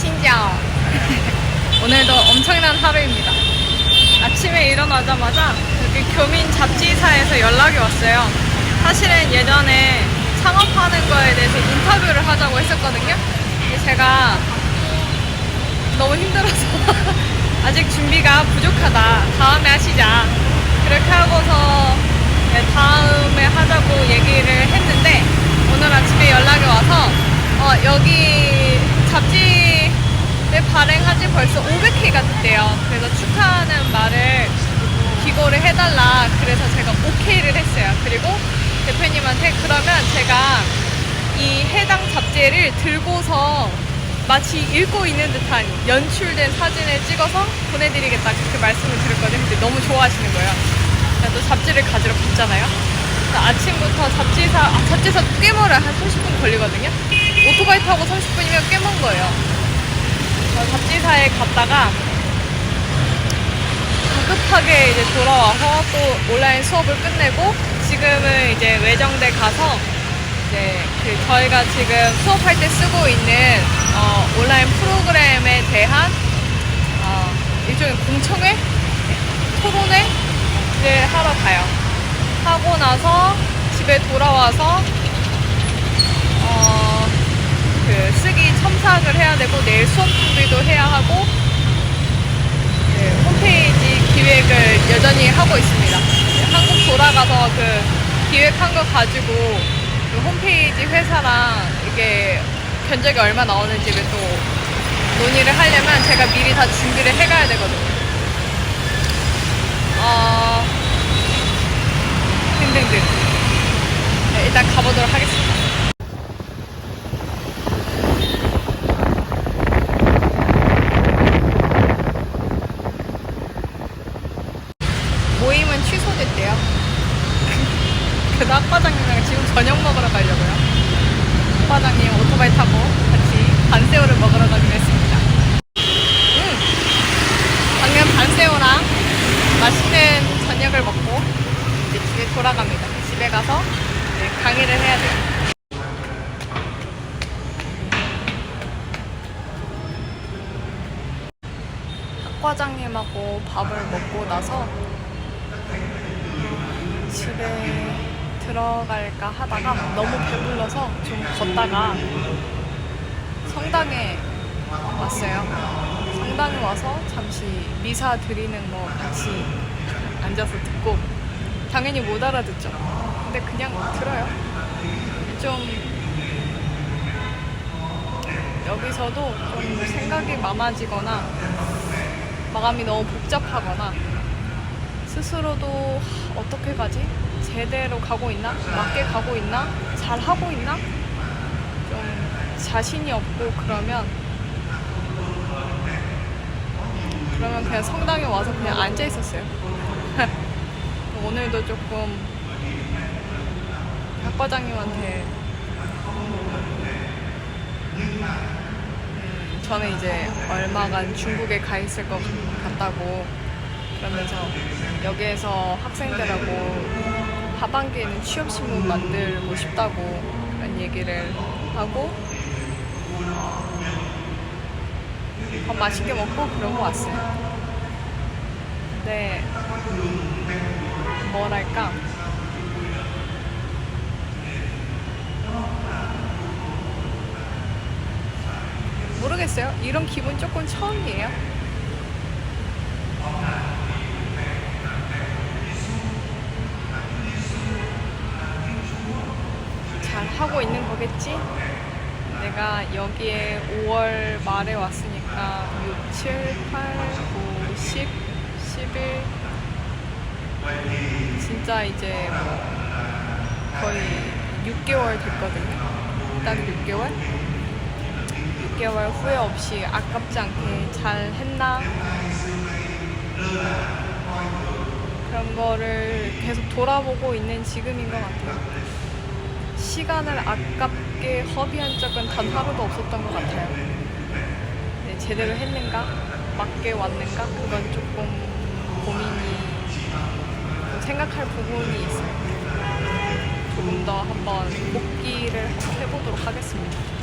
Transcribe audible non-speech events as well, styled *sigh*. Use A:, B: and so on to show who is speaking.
A: 신지ao. *laughs* 오늘도 엄청난 하루입니다. 아침에 일어나자마자 여기 교민 잡지사에서 연락이 왔어요. 사실은 예전에 창업하는 거에 대해서 인터뷰를 하자고 했었거든요. 근데 제가 너무 힘들어서 *laughs* 아직 준비가 부족하다. 다음에 하시자. 그렇게 하고서 네, 다음에 하자고 얘기를 했는데 오늘 아침에 연락이 와서 어, 여기 잡지를 발행한 지 벌써 500회가 됐대요. 그래서 축하하는 말을 기고를 해달라. 그래서 제가 오케이를 했어요. 그리고 대표님한테 그러면 제가 이 해당 잡지를 들고서 마치 읽고 있는 듯한 연출된 사진을 찍어서 보내드리겠다 그렇게 말씀을 드렸거든요. 근데 너무 좋아하시는 거예요. 제가 또 잡지를 가지러 갔잖아요. 아침부터 잡지사, 아, 잡지사 꽤 멀어요. 한 30분 걸리거든요. 오토바이 타고 30분이면 꽤 먼 거예요. 잡지사에 갔다가 급하게 이제 돌아와서 또 온라인 수업을 끝내고 지금은 이제 외정대 가서 이제 그 저희가 지금 수업할 때 쓰고 있는 어, 온라인 프로그램에 대한 어, 일종의 공청회, 토론회 를 하러 가요. 하고 나서 집에 돌아와서 어, 그 쓰기 첨삭을 해야 되고 내일 수업 준비도 해야 하고 네, 홈페이지 여전히 하고 있습니다. 네, 한국 돌아가서 그 기획한 거 가지고 그 홈페이지 회사랑 이게 견적이 얼마 나오는지를 또 논의를 하려면 제가 미리 다 준비를 해가야 되거든요. 어, 등등등. 네, 일단 가보도록 하겠습니다. 모임은 취소됐대요. 그래서 학과장님이랑 지금 저녁 먹으러 가려고요. 학과장님 오토바이 타고 같이 반새우를 먹으러 가기로 했습니다. 음, 방금 반새우랑 맛있는 저녁을 먹고 이제 집에 돌아갑니다. 집에 가서 강의를 해야 돼요. 학과장님하고 밥을 먹고 나서 집에 들어갈까 하다가 너무 배불러서 좀 걷다가 성당에 왔어요. 성당에 와서 잠시 미사 드리는 거 같이 앉아서 듣고 당연히 못 알아듣죠. 근데 그냥 들어요. 좀 여기서도 좀 생각이 많아지거나 마감이 너무 복잡하거나 스스로도 하, 어떻게 가지? 제대로 가고 있나? 맞게 가고 있나? 잘 하고 있나? 좀 자신이 없고 그러면 그러면 그냥 성당에 와서 그냥 앉아 있었어요. *laughs* 오늘도 조금 박 과장님한테 음, 저는 이제 얼마간 중국에 가 있을 것 같다고 그러면서 여기에서 학생들하고 하반기에는 취업신문 만들고 싶다고 그런 얘기를 하고 밥 맛있게 먹고 그러고 왔어요. 근데 뭐랄까 모르겠어요. 이런 기분 조금 처음이에요. 잘 거겠지? 내가 여기에 5월 말에 왔으니까 6, 7, 8, 9, 10, 11 진짜 이제 뭐 거의 6개월 됐거든요. 딱 6개월? 6개월 후회 없이 아깝지 않게 잘 했나? 그런 거를 계속 돌아보고 있는 지금인 것 같아요. 시간을 아깝게 허비한 적은 단 하루도 없었던 것 같아요. 네, 제대로 했는가? 맞게 왔는가? 그건 조금 고민이 좀 생각할 부분이 있어요. 조금 더 한번 복기를 해보도록 하겠습니다.